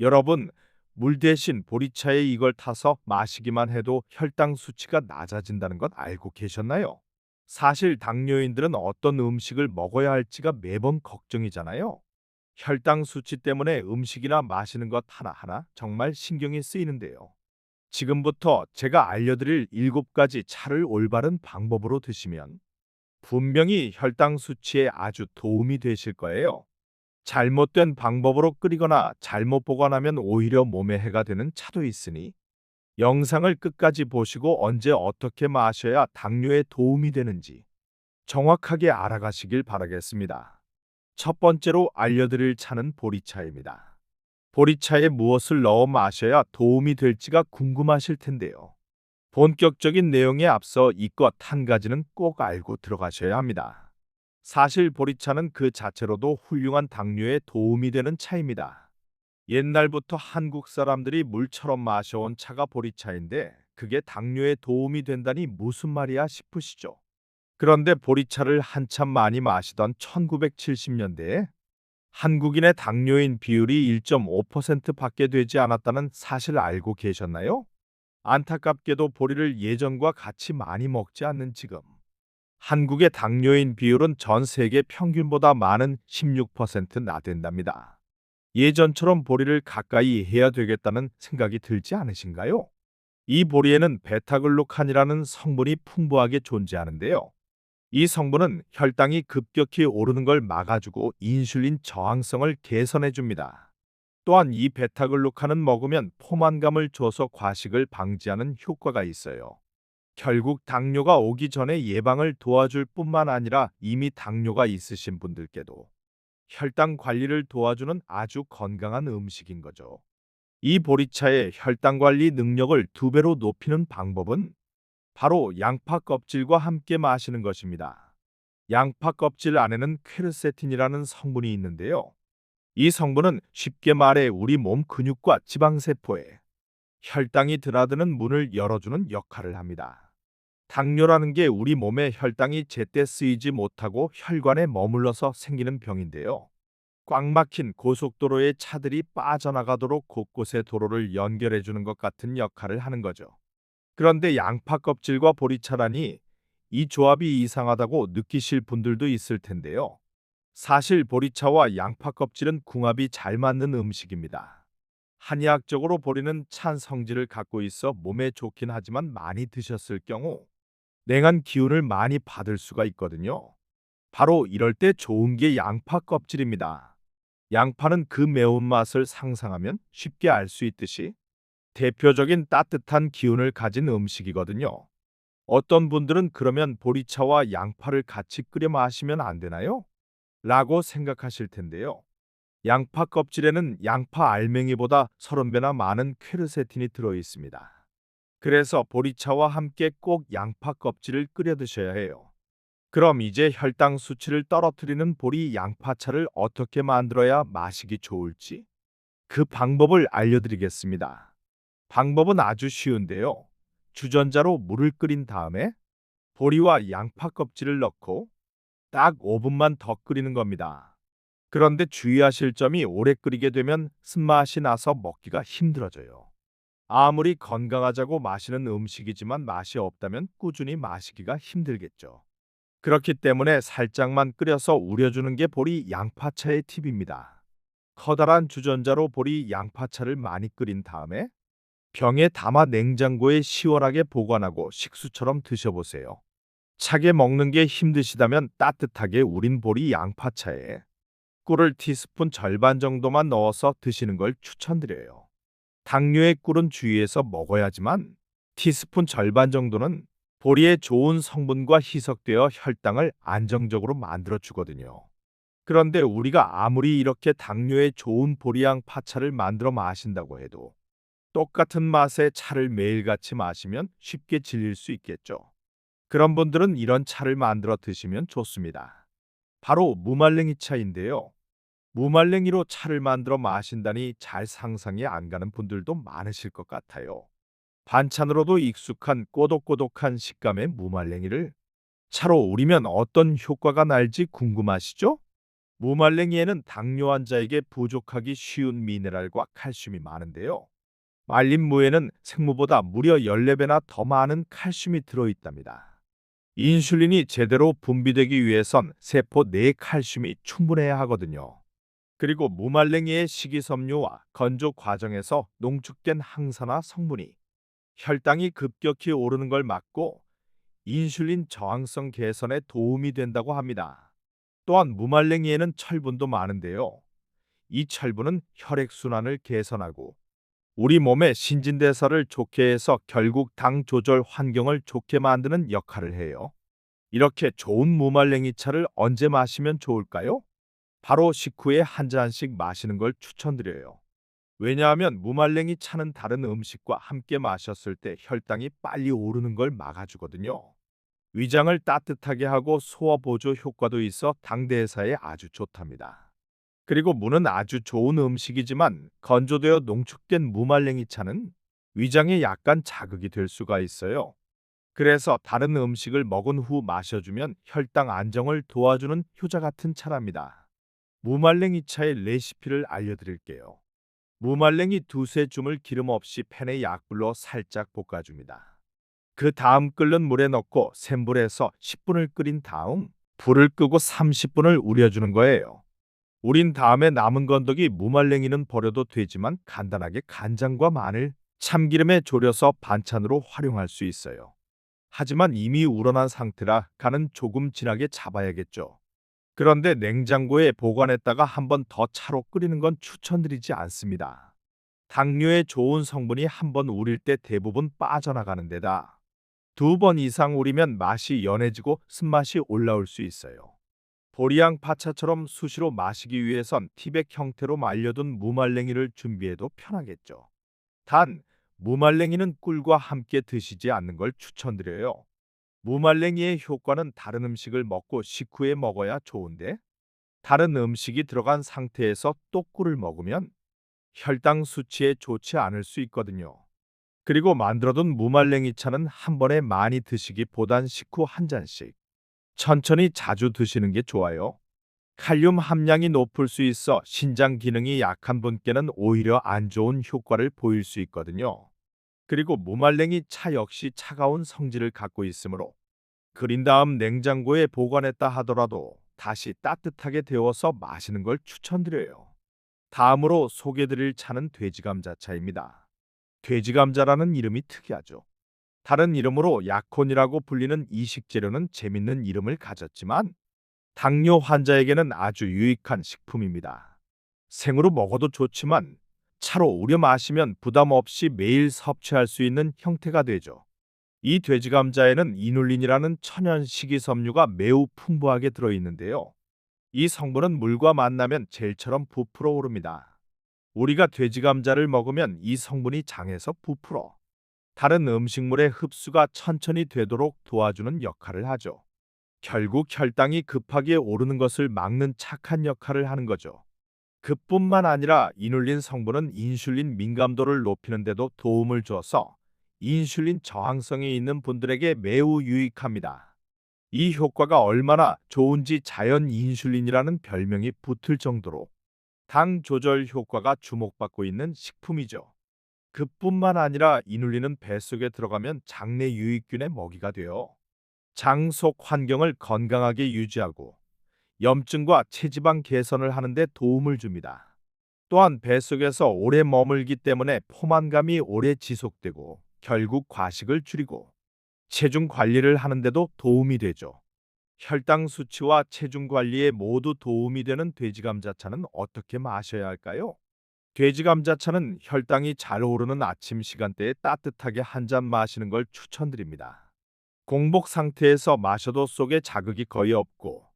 여러분, 물 대신 보리차에 이걸 타서 마시기만 해도 혈당 수치가 낮아진다는 건 알고 계셨나요? 사실 당뇨인들은 어떤 음식을 먹어야 할지가 매번 걱정이잖아요. 혈당 수치 때문에 음식이나 마시는 것 하나하나 정말 신경이 쓰이는데요. 지금부터 제가 알려드릴 7가지 차를 올바른 방법으로 드시면 분명히 혈당 수치에 아주 도움이 되실 거예요. 잘못된 방법으로 끓이거나 잘못 보관하면 오히려 몸에 해가 되는 차도 있으니 영상을 끝까지 보시고 언제 어떻게 마셔야 당뇨에 도움이 되는지 정확하게 알아가시길 바라겠습니다. 첫 번째로 알려드릴 차는 보리차입니다. 보리차에 무엇을 넣어 마셔야 도움이 될지가 궁금하실 텐데요. 본격적인 내용에 앞서 이것 한 가지는 꼭 알고 들어가셔야 합니다. 사실 보리차는 그 자체로도 훌륭한 당뇨에 도움이 되는 차입니다. 옛날부터 한국 사람들이 물처럼 마셔온 차가 보리차인데 그게 당뇨에 도움이 된다니 무슨 말이야 싶으시죠? 그런데 보리차를 한참 많이 마시던 1970년대에 한국인의 당뇨인 비율이 1.5% 밖에 되지 않았다는 사실 알고 계셨나요? 안타깝게도 보리를 예전과 같이 많이 먹지 않는 지금 한국의 당뇨인 비율은 전 세계 평균보다 많은 16% 나된답니다. 예전처럼 보리를 가까이 해야 되겠다는 생각이 들지 않으신가요? 이 보리에는 베타글루칸이라는 성분이 풍부하게 존재하는데요. 이 성분은 혈당이 급격히 오르는 걸 막아주고 인슐린 저항성을 개선해 줍니다. 또한 이 베타글루칸은 먹으면 포만감을 줘서 과식을 방지하는 효과가 있어요. 결국 당뇨가 오기 전에 예방을 도와줄 뿐만 아니라 이미 당뇨가 있으신 분들께도 혈당 관리를 도와주는 아주 건강한 음식인 거죠. 이 보리차의 혈당 관리 능력을 두 배로 높이는 방법은 바로 양파 껍질과 함께 마시는 것입니다. 양파 껍질 안에는 퀘르세틴이라는 성분이 있는데요. 이 성분은 쉽게 말해 우리 몸 근육과 지방세포에 혈당이 드나드는 문을 열어주는 역할을 합니다. 당뇨라는 게 우리 몸의 혈당이 제때 쓰이지 못하고 혈관에 머물러서 생기는 병인데요. 꽉 막힌 고속도로의 차들이 빠져나가도록 곳곳에 도로를 연결해 주는 것 같은 역할을 하는 거죠. 그런데 양파 껍질과 보리차라니 이 조합이 이상하다고 느끼실 분들도 있을 텐데요. 사실 보리차와 양파 껍질은 궁합이 잘 맞는 음식입니다. 한의학적으로 보리는 찬 성질을 갖고 있어 몸에 좋긴 하지만 많이 드셨을 경우 냉한 기운을 많이 받을 수가 있거든요. 바로 이럴 때 좋은 게 양파 껍질입니다. 양파는 그 매운맛을 상상하면 쉽게 알 수 있듯이 대표적인 따뜻한 기운을 가진 음식이거든요. 어떤 분들은 그러면 보리차와 양파를 같이 끓여 마시면 안 되나요? 라고 생각하실 텐데요. 양파 껍질에는 양파 알맹이보다 30배나 많은 퀘르세틴이 들어 있습니다. 그래서 보리차와 함께 꼭 양파 껍질을 끓여 드셔야 해요. 그럼 이제 혈당 수치를 떨어뜨리는 보리 양파차를 어떻게 만들어야 마시기 좋을지 그 방법을 알려드리겠습니다. 방법은 아주 쉬운데요. 주전자로 물을 끓인 다음에 보리와 양파 껍질을 넣고 딱 5분만 더 끓이는 겁니다. 그런데 주의하실 점이 오래 끓이게 되면 쓴맛이 나서 먹기가 힘들어져요. 아무리 건강하자고 마시는 음식이지만 맛이 없다면 꾸준히 마시기가 힘들겠죠. 그렇기 때문에 살짝만 끓여서 우려주는 게 보리 양파차의 팁입니다. 커다란 주전자로 보리 양파차를 많이 끓인 다음에 병에 담아 냉장고에 시원하게 보관하고 식수처럼 드셔보세요. 차게 먹는 게 힘드시다면 따뜻하게 우린 보리 양파차에 꿀을 티스푼 절반 정도만 넣어서 드시는 걸 추천드려요. 당뇨의 꿀은 주의해서 먹어야지만 티스푼 절반 정도는 보리의 좋은 성분과 희석되어 혈당을 안정적으로 만들어 주거든요. 그런데 우리가 아무리 이렇게 당뇨에 좋은 보리양 파차를 만들어 마신다고 해도 똑같은 맛의 차를 매일같이 마시면 쉽게 질릴 수 있겠죠. 그런 분들은 이런 차를 만들어 드시면 좋습니다. 바로 무말랭이 차인데요. 무말랭이로 차를 만들어 마신다니 잘 상상이 안 가는 분들도 많으실 것 같아요. 반찬으로도 익숙한 꼬독꼬독한 식감의 무말랭이를 차로 우리면 어떤 효과가 날지 궁금하시죠? 무말랭이에는 당뇨 환자에게 부족하기 쉬운 미네랄과 칼슘이 많은데요. 말린 무에는 생무보다 무려 14배나 더 많은 칼슘이 들어있답니다. 인슐린이 제대로 분비되기 위해선 세포 내의 칼슘이 충분해야 하거든요. 그리고 무말랭이의 식이섬유와 건조 과정에서 농축된 항산화 성분이 혈당이 급격히 오르는 걸 막고 인슐린 저항성 개선에 도움이 된다고 합니다. 또한 무말랭이에는 철분도 많은데요. 이 철분은 혈액순환을 개선하고 우리 몸의 신진대사를 좋게 해서 결국 당 조절 환경을 좋게 만드는 역할을 해요. 이렇게 좋은 무말랭이 차를 언제 마시면 좋을까요? 바로 식후에 한 잔씩 마시는 걸 추천드려요. 왜냐하면 무말랭이 차는 다른 음식과 함께 마셨을 때 혈당이 빨리 오르는 걸 막아주거든요. 위장을 따뜻하게 하고 소화 보조 효과도 있어 당대사에 아주 좋답니다. 그리고 무는 아주 좋은 음식이지만 건조되어 농축된 무말랭이 차는 위장에 약간 자극이 될 수가 있어요. 그래서 다른 음식을 먹은 후 마셔주면 혈당 안정을 도와주는 효자 같은 차랍니다. 무말랭이 차의 레시피를 알려드릴게요. 무말랭이 두세 줌을 기름 없이 팬에 약불로 살짝 볶아줍니다. 그 다음 끓는 물에 넣고 센 불에서 10분을 끓인 다음 불을 끄고 30분을 우려주는 거예요. 우린 다음에 남은 건더기 무말랭이는 버려도 되지만 간단하게 간장과 마늘, 참기름에 졸여서 반찬으로 활용할 수 있어요. 하지만 이미 우러난 상태라 간은 조금 진하게 잡아야겠죠. 그런데 냉장고에 보관했다가 한 번 더 차로 끓이는 건 추천드리지 않습니다. 당뇨에 좋은 성분이 한 번 우릴 때 대부분 빠져나가는 데다 두 번 이상 우리면 맛이 연해지고 쓴맛이 올라올 수 있어요. 보리양 파차처럼 수시로 마시기 위해선 티백 형태로 말려둔 무말랭이를 준비해도 편하겠죠. 단, 무말랭이는 꿀과 함께 드시지 않는 걸 추천드려요. 무말랭이의 효과는 다른 음식을 먹고 식후에 먹어야 좋은데 다른 음식이 들어간 상태에서 또 꿀을 먹으면 혈당 수치에 좋지 않을 수 있거든요. 그리고 만들어둔 무말랭이 차는 한 번에 많이 드시기보단 식후 한 잔씩 천천히 자주 드시는 게 좋아요. 칼륨 함량이 높을 수 있어 신장 기능이 약한 분께는 오히려 안 좋은 효과를 보일 수 있거든요. 그리고 무말랭이 차 역시 차가운 성질을 갖고 있으므로 그린 다음 냉장고에 보관했다 하더라도 다시 따뜻하게 데워서 마시는 걸 추천드려요. 다음으로 소개드릴 차는 돼지감자차입니다. 돼지감자라는 이름이 특이하죠. 다른 이름으로 약혼이라고 불리는 이 식재료는 재밌는 이름을 가졌지만 당뇨 환자에게는 아주 유익한 식품입니다. 생으로 먹어도 좋지만 차로 우려 마시면 부담 없이 매일 섭취할 수 있는 형태가 되죠. 이 돼지 감자에는 이눌린이라는 천연 식이섬유가 매우 풍부하게 들어 있는데요. 이 성분은 물과 만나면 젤처럼 부풀어 오릅니다. 우리가 돼지 감자를 먹으면 이 성분이 장에서 부풀어 다른 음식물의 흡수가 천천히 되도록 도와주는 역할을 하죠. 결국 혈당이 급하게 오르는 것을 막는 착한 역할을 하는 거죠. 그뿐만 아니라 이눌린 성분은 인슐린 민감도를 높이는 데도 도움을 줘서 인슐린 저항성이 있는 분들에게 매우 유익합니다. 이 효과가 얼마나 좋은지 자연 인슐린이라는 별명이 붙을 정도로 당 조절 효과가 주목받고 있는 식품이죠. 그뿐만 아니라 이눌린은 뱃속에 들어가면 장내 유익균의 먹이가 되어 장 속 환경을 건강하게 유지하고 염증과 체지방 개선을 하는 데 도움을 줍니다. 또한 뱃속에서 오래 머물기 때문에 포만감이 오래 지속되고 결국 과식을 줄이고 체중 관리를 하는데도 도움이 되죠. 혈당 수치와 체중 관리에 모두 도움이 되는 돼지 감자차는 어떻게 마셔야 할까요? 돼지 감자차는 혈당이 잘 오르는 아침 시간대에 따뜻하게 한 잔 마시는 걸 추천드립니다. 공복 상태에서 마셔도 속에 자극이 거의 없고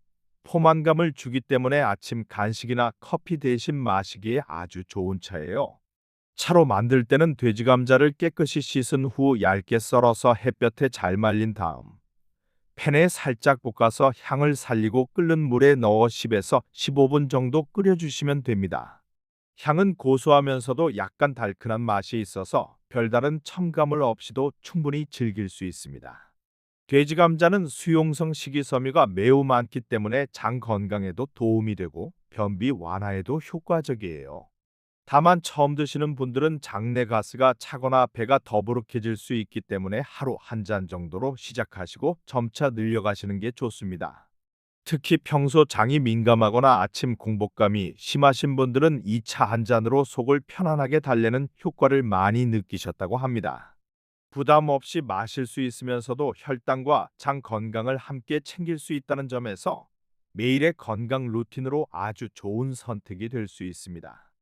포만감을 주기 때문에 아침 간식이나 커피 대신 마시기에 아주 좋은 차예요. 차로 만들 때는 돼지 감자를 깨끗이 씻은 후 얇게 썰어서 햇볕에 잘 말린 다음 팬에 살짝 볶아서 향을 살리고 끓는 물에 넣어 10에서 15분 정도 끓여주시면 됩니다. 향은 고소하면서도 약간 달큰한 맛이 있어서 별다른 첨가물 없이도 충분히 즐길 수 있습니다. 돼지 감자는 수용성 식이섬유가 매우 많기 때문에 장 건강에도 도움이 되고 변비 완화에도 효과적이에요. 다만 처음 드시는 분들은 장내 가스가 차거나 배가 더부룩해질 수 있기 때문에 하루 한 잔 정도로 시작하시고 점차 늘려가시는 게 좋습니다. 특히 평소 장이 민감하거나 아침 공복감이 심하신 분들은 이차한 잔으로 속을 편안하게 달래는 효과를 많이 느끼셨다고 합니다. 부담 없이 마실 수 있으면서도 혈당과 장 건강을 함께 챙길 수 있다는 점에서 매일의 건강 루틴으로 아주 좋은 선택이 될 수 있습니다.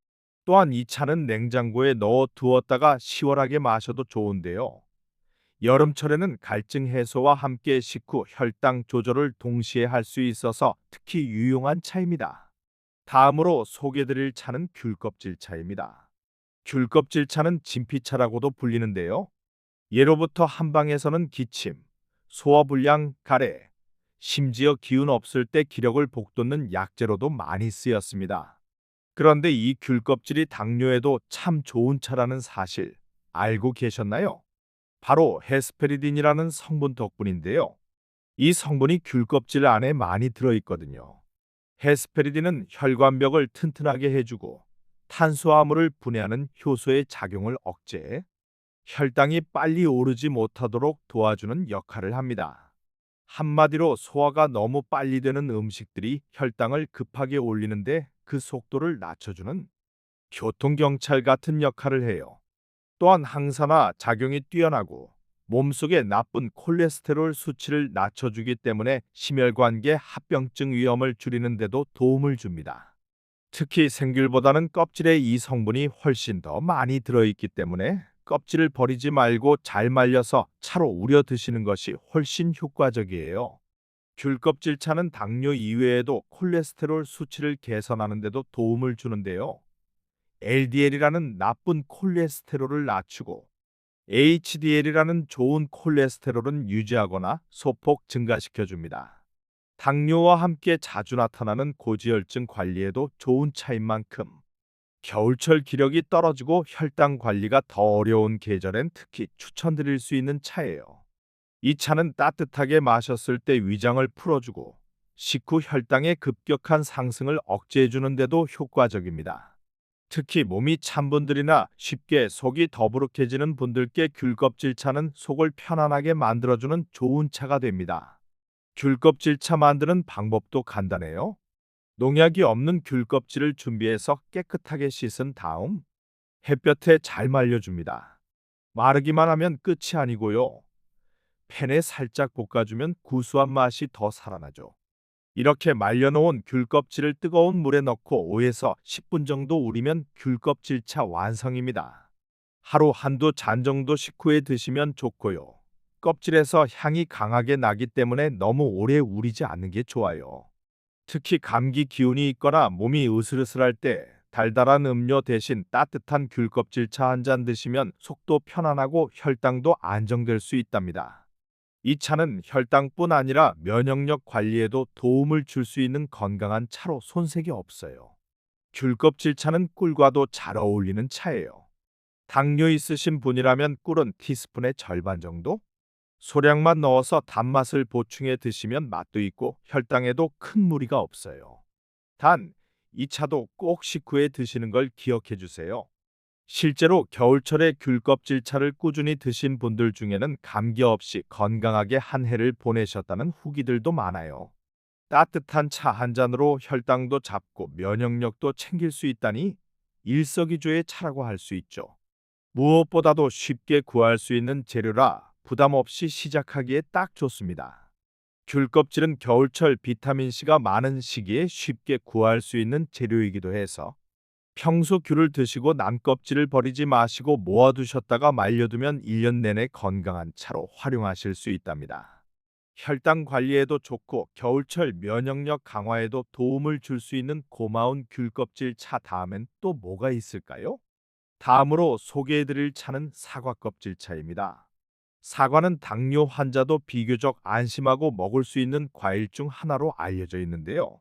또한 이 차는 냉장고에 넣어 두었다가 시원하게 마셔도 좋은데요. 여름철에는 갈증 해소와 함께 식후 혈당 조절을 동시에 할 수 있어서 특히 유용한 차입니다. 다음으로 소개드릴 차는 귤껍질 차입니다. 귤껍질 차는 진피차라고도 불리는데요. 예로부터 한방에서는 기침, 소화불량, 가래, 심지어 기운 없을 때 기력을 북돋는 약재로도 많이 쓰였습니다. 그런데 이 귤껍질이 당뇨에도 참 좋은 차라는 사실 알고 계셨나요? 바로 헤스페리딘이라는 성분 덕분인데요. 이 성분이 귤껍질 안에 많이 들어있거든요. 헤스페리딘은 혈관벽을 튼튼하게 해주고 탄수화물을 분해하는 효소의 작용을 억제해 혈당이 빨리 오르지 못하도록 도와주는 역할을 합니다. 한마디로 소화가 너무 빨리 되는 음식들이 혈당을 급하게 올리는데 그 속도를 낮춰주는 교통경찰 같은 역할을 해요. 또한 항산화 작용이 뛰어나고 몸속의 나쁜 콜레스테롤 수치를 낮춰주기 때문에 심혈관계 합병증 위험을 줄이는 데도 도움을 줍니다. 특히 생귤보다는 껍질에 이 성분이 훨씬 더 많이 들어있기 때문에 껍질을 버리지 말고 잘 말려서 차로 우려 드시는 것이 훨씬 효과적이에요. 귤 껍질 차는 당뇨 이외에도 콜레스테롤 수치를 개선하는 데도 도움을 주는데요. LDL이라는 나쁜 콜레스테롤을 낮추고 HDL이라는 좋은 콜레스테롤은 유지하거나 소폭 증가시켜 줍니다. 당뇨와 함께 자주 나타나는 고지혈증 관리에도 좋은 차인 만큼 겨울철 기력이 떨어지고 혈당 관리가 더 어려운 계절엔 특히 추천드릴 수 있는 차예요. 이 차는 따뜻하게 마셨을 때 위장을 풀어주고 식후 혈당의 급격한 상승을 억제해주는 데도 효과적입니다. 특히 몸이 찬 분들이나 쉽게 속이 더부룩해지는 분들께 귤껍질 차는 속을 편안하게 만들어주는 좋은 차가 됩니다. 귤껍질 차 만드는 방법도 간단해요. 농약이 없는 귤 껍질을 준비해서 깨끗하게 씻은 다음 햇볕에 잘 말려줍니다. 마르기만 하면 끝이 아니고요. 팬에 살짝 볶아주면 구수한 맛이 더 살아나죠. 이렇게 말려놓은 귤 껍질을 뜨거운 물에 넣고 5에서 10분 정도 우리면 귤 껍질차 완성입니다. 하루 한두 잔 정도 식후에 드시면 좋고요. 껍질에서 향이 강하게 나기 때문에 너무 오래 우리지 않는 게 좋아요. 특히 감기 기운이 있거나 몸이 으슬으슬할 때 달달한 음료 대신 따뜻한 귤껍질 차 한 잔 드시면 속도 편안하고 혈당도 안정될 수 있답니다. 이 차는 혈당뿐 아니라 면역력 관리에도 도움을 줄 수 있는 건강한 차로 손색이 없어요. 귤껍질 차는 꿀과도 잘 어울리는 차예요. 당뇨 있으신 분이라면 꿀은 티스푼의 절반 정도? 소량만 넣어서 단맛을 보충해 드시면 맛도 있고 혈당에도 큰 무리가 없어요. 단, 이 차도 꼭 식후에 드시는 걸 기억해 주세요. 실제로 겨울철에 귤껍질 차를 꾸준히 드신 분들 중에는 감기 없이 건강하게 한 해를 보내셨다는 후기들도 많아요. 따뜻한 차 한 잔으로 혈당도 잡고 면역력도 챙길 수 있다니 일석이조의 차라고 할 수 있죠. 무엇보다도 쉽게 구할 수 있는 재료라 부담 없이 시작하기에 딱 좋습니다. 귤 껍질은 겨울철 비타민C가 많은 시기에 쉽게 구할 수 있는 재료이기도 해서 평소 귤을 드시고 남 껍질을 버리지 마시고 모아두셨다가 말려두면 1년 내내 건강한 차로 활용하실 수 있답니다. 혈당 관리에도 좋고 겨울철 면역력 강화에도 도움을 줄 수 있는 고마운 귤 껍질 차 다음엔 또 뭐가 있을까요? 다음으로 소개해드릴 차는 사과 껍질 차입니다. 사과는 당뇨 환자도 비교적 안심하고 먹을 수 있는 과일 중 하나로 알려져 있는데요.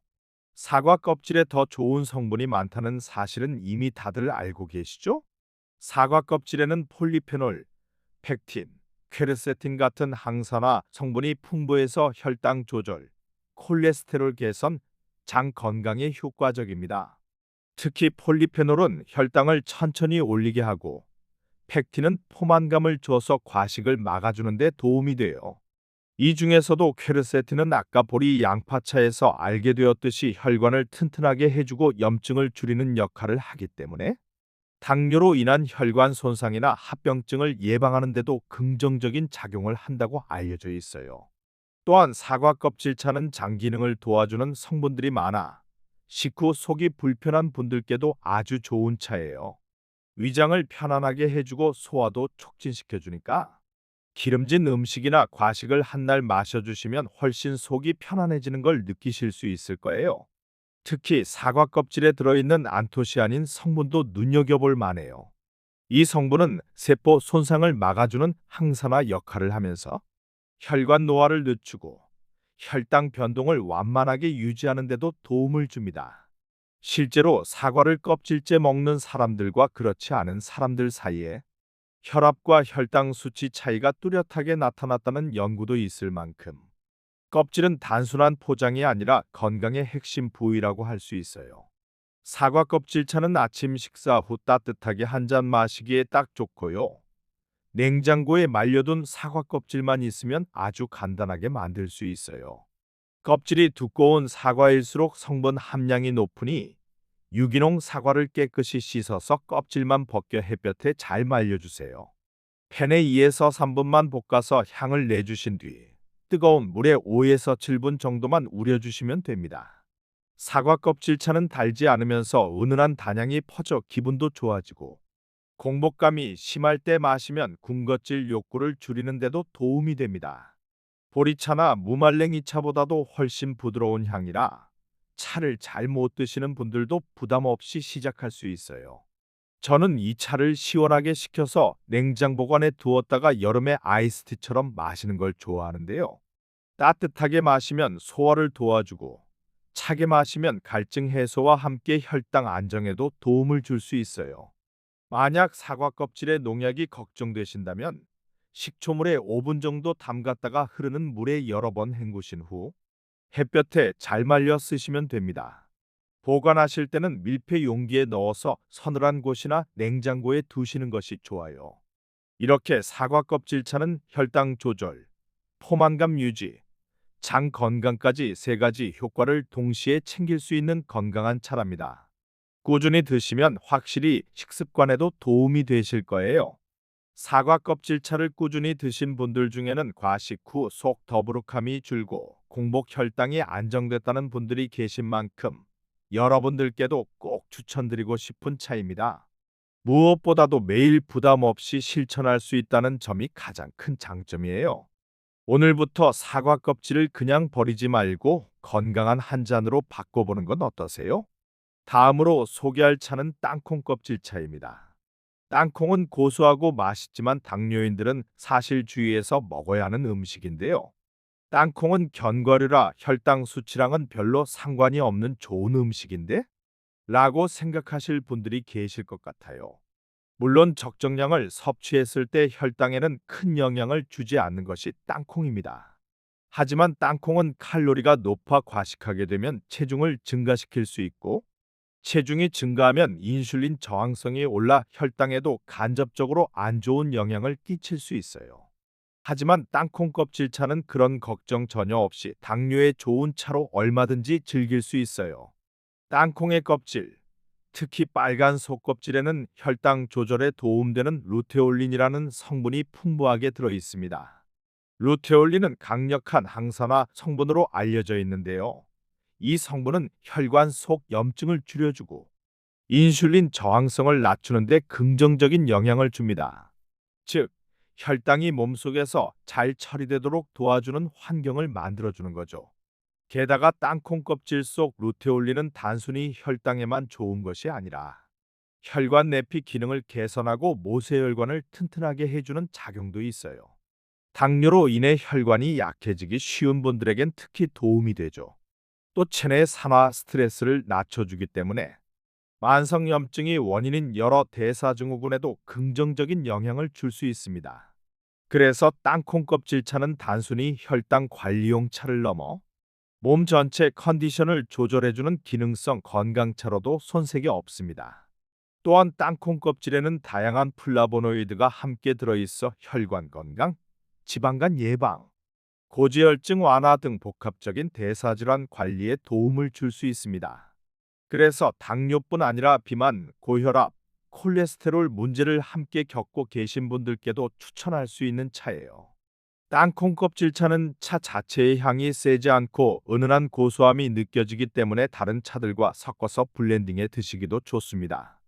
사과 껍질에 더 좋은 성분이 많다는 사실은 이미 다들 알고 계시죠? 사과 껍질에는 폴리페놀, 펙틴, 퀘르세틴 같은 항산화 성분이 풍부해서 혈당 조절, 콜레스테롤 개선, 장 건강에 효과적입니다. 특히 폴리페놀은 혈당을 천천히 올리게 하고 팩틴은 포만감을 줘서 과식을 막아주는 데 도움이 돼요. 이 중에서도 퀘르세틴은 아까 보리 양파차에서 알게 되었듯이 혈관을 튼튼하게 해주고 염증을 줄이는 역할을 하기 때문에 당뇨로 인한 혈관 손상이나 합병증을 예방하는 데도 긍정적인 작용을 한다고 알려져 있어요. 또한 사과 껍질차는 장 기능을 도와주는 성분들이 많아 식후 속이 불편한 분들께도 아주 좋은 차예요. 위장을 편안하게 해주고 소화도 촉진시켜 주니까 기름진 음식이나 과식을 한 날 마셔주시면 훨씬 속이 편안해지는 걸 느끼실 수 있을 거예요. 특히 사과 껍질에 들어있는 안토시아닌 성분도 눈여겨볼 만해요. 이 성분은 세포 손상을 막아주는 항산화 역할을 하면서 혈관 노화를 늦추고 혈당 변동을 완만하게 유지하는 데도 도움을 줍니다. 실제로 사과를 껍질째 먹는 사람들과 그렇지 않은 사람들 사이에 혈압과 혈당 수치 차이가 뚜렷하게 나타났다는 연구도 있을 만큼 껍질은 단순한 포장이 아니라 건강의 핵심 부위라고 할 수 있어요. 사과 껍질차는 아침 식사 후 따뜻하게 한 잔 마시기에 딱 좋고요. 냉장고에 말려둔 사과 껍질만 있으면 아주 간단하게 만들 수 있어요. 껍질이 두꺼운 사과일수록 성분 함량이 높으니 유기농 사과를 깨끗이 씻어서 껍질만 벗겨 햇볕에 잘 말려주세요. 팬에 2에서 3분만 볶아서 향을 내주신 뒤 뜨거운 물에 5에서 7분 정도만 우려주시면 됩니다. 사과 껍질차는 달지 않으면서 은은한 단향이 퍼져 기분도 좋아지고 공복감이 심할 때 마시면 군것질 욕구를 줄이는 데도 도움이 됩니다. 보리차나 무말랭이 차보다도 훨씬 부드러운 향이라 차를 잘 못 드시는 분들도 부담 없이 시작할 수 있어요. 저는 이 차를 시원하게 식혀서 냉장 보관에 두었다가 여름에 아이스티처럼 마시는 걸 좋아하는데요. 따뜻하게 마시면 소화를 도와주고 차게 마시면 갈증 해소와 함께 혈당 안정에도 도움을 줄 수 있어요. 만약 사과 껍질에 농약이 걱정되신다면 식초물에 5분 정도 담갔다가 흐르는 물에 여러 번 헹구신 후 햇볕에 잘 말려 쓰시면 됩니다. 보관하실 때는 밀폐 용기에 넣어서 서늘한 곳이나 냉장고에 두시는 것이 좋아요. 이렇게 사과 껍질 차는 혈당 조절, 포만감 유지, 장 건강까지 세 가지 효과를 동시에 챙길 수 있는 건강한 차랍니다. 꾸준히 드시면 확실히 식습관에도 도움이 되실 거예요. 사과 껍질차를 꾸준히 드신 분들 중에는 과식 후 속 더부룩함이 줄고 공복 혈당이 안정됐다는 분들이 계신 만큼 여러분들께도 꼭 추천드리고 싶은 차입니다. 무엇보다도 매일 부담 없이 실천할 수 있다는 점이 가장 큰 장점이에요. 오늘부터 사과 껍질을 그냥 버리지 말고 건강한 한 잔으로 바꿔보는 건 어떠세요? 다음으로 소개할 차는 땅콩 껍질 차입니다. 땅콩은 고소하고 맛있지만 당뇨인들은 사실 주의해서 먹어야 하는 음식인데요. 땅콩은 견과류라 혈당 수치랑은 별로 상관이 없는 좋은 음식인데? 라고 생각하실 분들이 계실 것 같아요. 물론 적정량을 섭취했을 때 혈당에는 큰 영향을 주지 않는 것이 땅콩입니다. 하지만 땅콩은 칼로리가 높아 과식하게 되면 체중을 증가시킬 수 있고 체중이 증가하면 인슐린 저항성이 올라 혈당에도 간접적으로 안 좋은 영향을 끼칠 수 있어요. 하지만 땅콩 껍질차는 그런 걱정 전혀 없이 당뇨에 좋은 차로 얼마든지 즐길 수 있어요. 땅콩의 껍질, 특히 빨간 속껍질에는 혈당 조절에 도움되는 루테올린이라는 성분이 풍부하게 들어 있습니다. 루테올린은 강력한 항산화 성분으로 알려져 있는데요. 이 성분은 혈관 속 염증을 줄여주고 인슐린 저항성을 낮추는 데 긍정적인 영향을 줍니다. 즉, 혈당이 몸속에서 잘 처리되도록 도와주는 환경을 만들어주는 거죠. 게다가 땅콩 껍질 속 루테올린은 단순히 혈당에만 좋은 것이 아니라 혈관 내피 기능을 개선하고 모세혈관을 튼튼하게 해주는 작용도 있어요. 당뇨로 인해 혈관이 약해지기 쉬운 분들에겐 특히 도움이 되죠. 또 체내 산화 스트레스를 낮춰주기 때문에 만성염증이 원인인 여러 대사증후군에도 긍정적인 영향을 줄 수 있습니다. 그래서 땅콩 껍질차는 단순히 혈당 관리용 차를 넘어 몸 전체 컨디션을 조절해주는 기능성 건강차로도 손색이 없습니다. 또한 땅콩 껍질에는 다양한 플라보노이드가 함께 들어있어 혈관 건강, 지방간 예방, 고지혈증 완화 등 복합적인 대사질환 관리에 도움을 줄 수 있습니다. 그래서 당뇨뿐 아니라 비만, 고혈압, 콜레스테롤 문제를 함께 겪고 계신 분들께도 추천할 수 있는 차예요. 땅콩 껍질차는 차 자체의 향이 세지 않고 은은한 고소함이 느껴지기 때문에 다른 차들과 섞어서 블렌딩해 드시기도 좋습니다.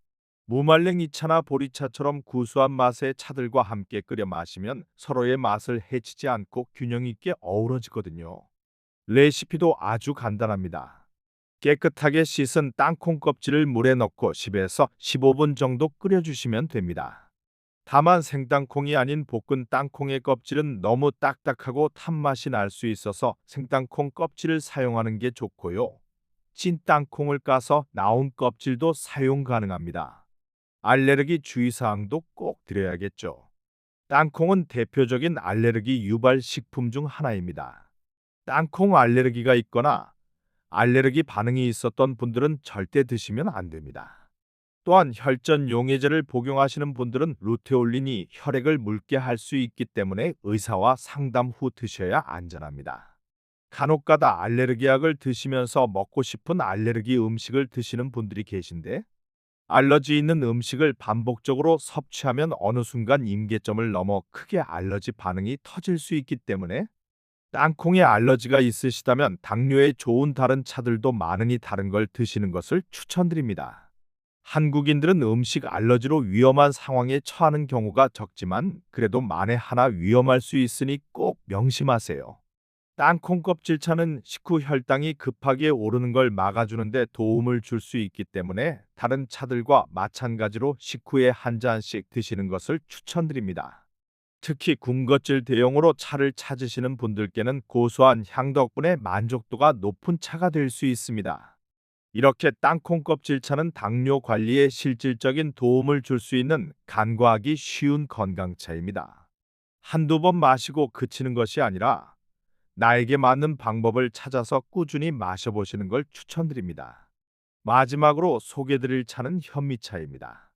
무말랭이 차나 보리차처럼 구수한 맛의 차들과 함께 끓여 마시면 서로의 맛을 해치지 않고 균형 있게 어우러지거든요. 레시피도 아주 간단합니다. 깨끗하게 씻은 땅콩 껍질을 물에 넣고 10에서 15분 정도 끓여주시면 됩니다. 다만 생땅콩이 아닌 볶은 땅콩의 껍질은 너무 딱딱하고 탄맛이 날 수 있어서 생땅콩 껍질을 사용하는 게 좋고요. 찐 땅콩을 까서 나온 껍질도 사용 가능합니다. 알레르기 주의사항도 꼭 드려야겠죠. 땅콩은 대표적인 알레르기 유발 식품 중 하나입니다. 땅콩 알레르기가 있거나 알레르기 반응이 있었던 분들은 절대 드시면 안 됩니다. 또한 혈전 용해제를 복용하시는 분들은 루테올린이 혈액을 묽게 할 수 있기 때문에 의사와 상담 후 드셔야 안전합니다. 간혹가다 알레르기 약을 드시면서 먹고 싶은 알레르기 음식을 드시는 분들이 계신데 알러지 있는 음식을 반복적으로 섭취하면 어느 순간 임계점을 넘어 크게 알러지 반응이 터질 수 있기 때문에 땅콩에 알러지가 있으시다면 당뇨에 좋은 다른 차들도 많으니 다른 걸 드시는 것을 추천드립니다. 한국인들은 음식 알러지로 위험한 상황에 처하는 경우가 적지만 그래도 만에 하나 위험할 수 있으니 꼭 명심하세요. 땅콩 껍질차는 식후 혈당이 급하게 오르는 걸 막아주는데 도움을 줄 수 있기 때문에 다른 차들과 마찬가지로 식후에 한 잔씩 드시는 것을 추천드립니다. 특히 군것질 대용으로 차를 찾으시는 분들께는 고소한 향 덕분에 만족도가 높은 차가 될 수 있습니다. 이렇게 땅콩 껍질차는 당뇨 관리에 실질적인 도움을 줄 수 있는 간과하기 쉬운 건강차입니다. 한두 번 마시고 그치는 것이 아니라 나에게 맞는 방법을 찾아서 꾸준히 마셔보시는 걸 추천드립니다. 마지막으로 소개드릴 차는 현미차입니다.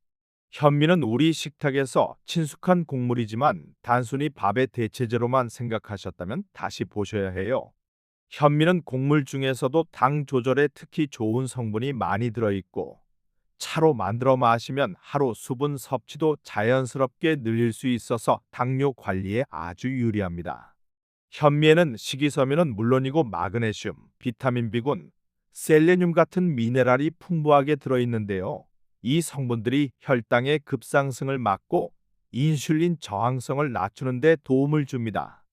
현미는 우리 식탁에서 친숙한 곡물이지만 단순히 밥의 대체제로만 생각하셨다면 다시 보셔야 해요. 현미는 곡물 중에서도 당 조절에 특히 좋은 성분이 많이 들어있고 차로 만들어 마시면 하루 수분 섭취도 자연스럽게 늘릴 수 있어서 당뇨 관리에 아주 유리합니다. 현미에는 식이섬유는 물론이고 마그네슘, 비타민 B군, 셀레늄 같은 미네랄이 풍부하게 들어있는데요. 이 성분들이 혈당의 급상승을 막고 인슐린 저항성을 낮추는 데 도움을 줍니다.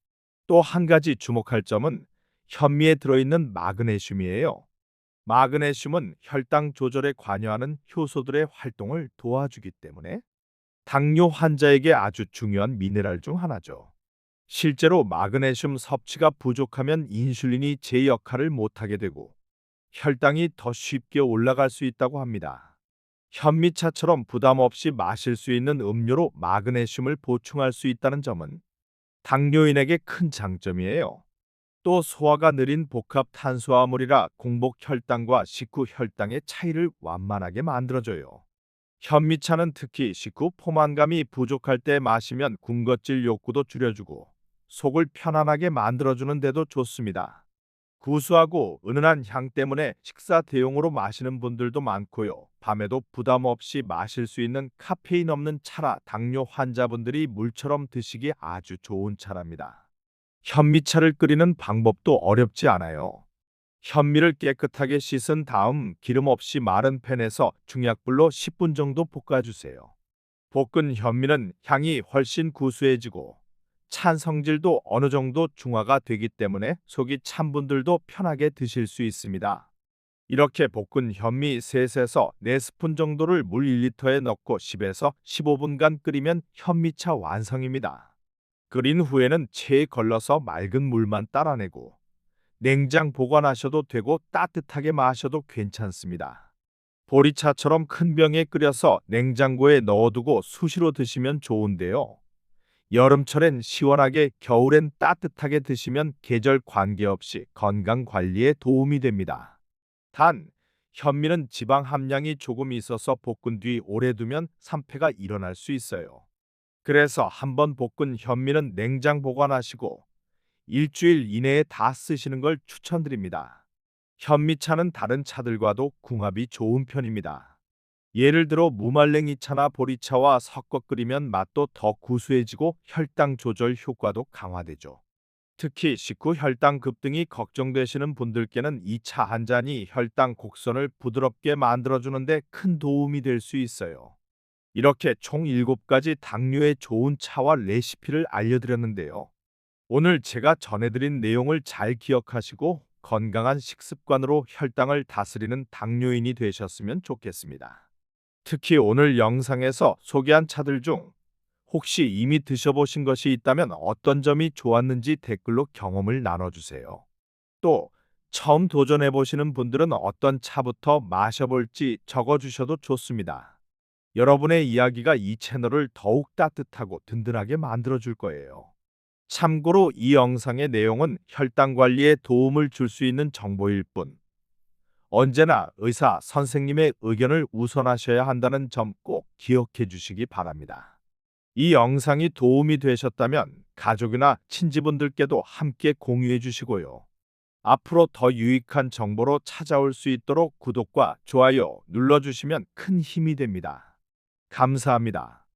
또 한 가지 주목할 점은 현미에 들어있는 마그네슘이에요. 마그네슘은 혈당 조절에 관여하는 효소들의 활동을 도와주기 때문에 당뇨 환자에게 아주 중요한 미네랄 중 하나죠. 실제로 마그네슘 섭취가 부족하면 인슐린이 제 역할을 못하게 되고 혈당이 더 쉽게 올라갈 수 있다고 합니다. 현미차처럼 부담 없이 마실 수 있는 음료로 마그네슘을 보충할 수 있다는 점은 당뇨인에게 큰 장점이에요. 또 소화가 느린 복합 탄수화물이라 공복 혈당과 식후 혈당의 차이를 완만하게 만들어줘요. 현미차는 특히 식후 포만감이 부족할 때 마시면 군것질 욕구도 줄여주고 속을 편안하게 만들어주는 데도 좋습니다. 구수하고 은은한 향 때문에 식사 대용으로 마시는 분들도 많고요. 밤에도 부담 없이 마실 수 있는 카페인 없는 차라 당뇨 환자분들이 물처럼 드시기 아주 좋은 차랍니다. 현미차를 끓이는 방법도 어렵지 않아요. 현미를 깨끗하게 씻은 다음 기름 없이 마른 팬에서 중약불로 10분 정도 볶아주세요. 볶은 현미는 향이 훨씬 구수해지고 찬 성질도 어느 정도 중화가 되기 때문에 속이 찬 분들도 편하게 드실 수 있습니다. 이렇게 볶은 현미 3에서 4스푼 정도를 물 1리터에 넣고 10에서 15분간 끓이면 현미차 완성입니다. 끓인 후에는 체에 걸러서 맑은 물만 따라내고 냉장 보관하셔도 되고 따뜻하게 마셔도 괜찮습니다. 보리차처럼 큰 병에 끓여서 냉장고에 넣어두고 수시로 드시면 좋은데요. 여름철엔 시원하게, 겨울엔 따뜻하게 드시면 계절 관계없이 건강 관리에 도움이 됩니다. 단, 현미는 지방 함량이 조금 있어서 볶은 뒤 오래 두면 산패가 일어날 수 있어요. 그래서 한번 볶은 현미는 냉장 보관하시고 일주일 이내에 다 쓰시는 걸 추천드립니다. 현미차는 다른 차들과도 궁합이 좋은 편입니다. 예를 들어 무말랭이 차나 보리차와 섞어 끓이면 맛도 더 구수해지고 혈당 조절 효과도 강화되죠. 특히 식후 혈당 급등이 걱정되시는 분들께는 이 차 한 잔이 혈당 곡선을 부드럽게 만들어주는데 큰 도움이 될 수 있어요. 이렇게 총 7가지 당뇨에 좋은 차와 레시피를 알려드렸는데요. 오늘 제가 전해드린 내용을 잘 기억하시고 건강한 식습관으로 혈당을 다스리는 당뇨인이 되셨으면 좋겠습니다. 특히 오늘 영상에서 소개한 차들 중 혹시 이미 드셔보신 것이 있다면 어떤 점이 좋았는지 댓글로 경험을 나눠주세요. 또 처음 도전해보시는 분들은 어떤 차부터 마셔볼지 적어주셔도 좋습니다. 여러분의 이야기가 이 채널을 더욱 따뜻하고 든든하게 만들어줄 거예요. 참고로 이 영상의 내용은 혈당 관리에 도움을 줄 수 있는 정보일 뿐, 언제나 의사, 선생님의 의견을 우선하셔야 한다는 점 꼭 기억해 주시기 바랍니다. 이 영상이 도움이 되셨다면 가족이나 친지분들께도 함께 공유해 주시고요. 앞으로 더 유익한 정보로 찾아올 수 있도록 구독과 좋아요 눌러주시면 큰 힘이 됩니다. 감사합니다.